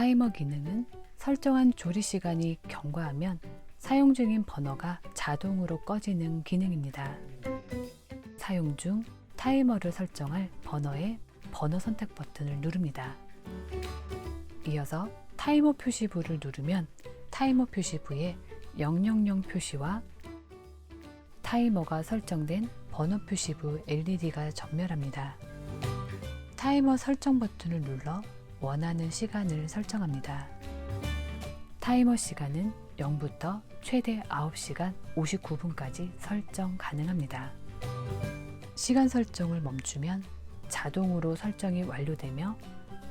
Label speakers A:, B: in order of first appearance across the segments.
A: 타이머 기능은 설정한 조리 시간이 경과하면 사용 중인 버너가 자동으로 꺼지는 기능입니다. 사용 중 타이머를 설정할 버너의 버너 선택 버튼을 누릅니다. 이어서 타이머 표시부를 누르면 타이머 표시부에 000 표시와 타이머가 설정된 번호 표시부 LED가 전멸합니다. 타이머 설정 버튼을 눌러 원하는 시간을 설정합니다. 타이머 시간은 0부터 최대 9시간 59분까지 설정 가능합니다. 시간 설정을 멈추면 자동으로 설정이 완료되며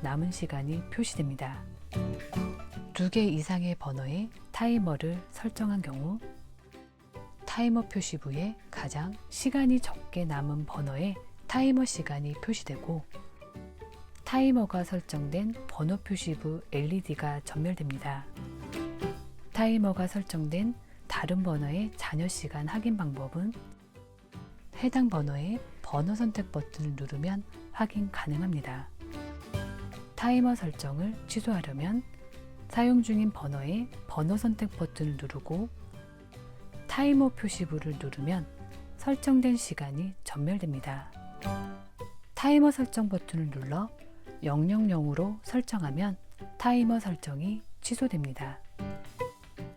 A: 남은 시간이 표시됩니다. 두 개 이상의 번호의 타이머를 설정한 경우 타이머 표시 부에 가장 시간이 적게 남은 번호의 타이머 시간이 표시되고 타이머가 설정된 번호 표시부 LED가 전멸됩니다. 타이머가 설정된 다른 번호의 잔여 시간 확인 방법은 해당 번호의 번호 선택 버튼을 누르면 확인 가능합니다. 타이머 설정을 취소하려면 사용 중인 번호의 번호 선택 버튼을 누르고 타이머 표시부를 누르면 설정된 시간이 전멸됩니다. 타이머 설정 버튼을 눌러 000으로 설정하면 타이머 설정이 취소됩니다.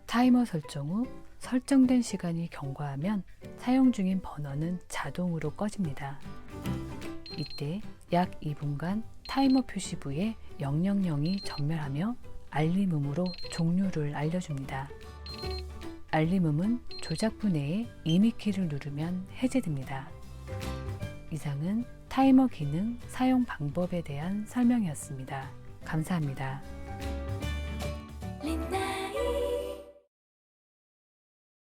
A: 타이머 설정 후 설정된 시간이 경과하면 사용 중인 번호는 자동으로 꺼집니다. 이때 약 2분간 타이머 표시 부에 000이 전멸하며 알림음으로 종료를 알려줍니다. 알림음은 조작부 내에 이미 키를 누르면 해제됩니다. 이상은 타이머 기능 사용 방법에 대한 설명이었습니다. 감사합니다.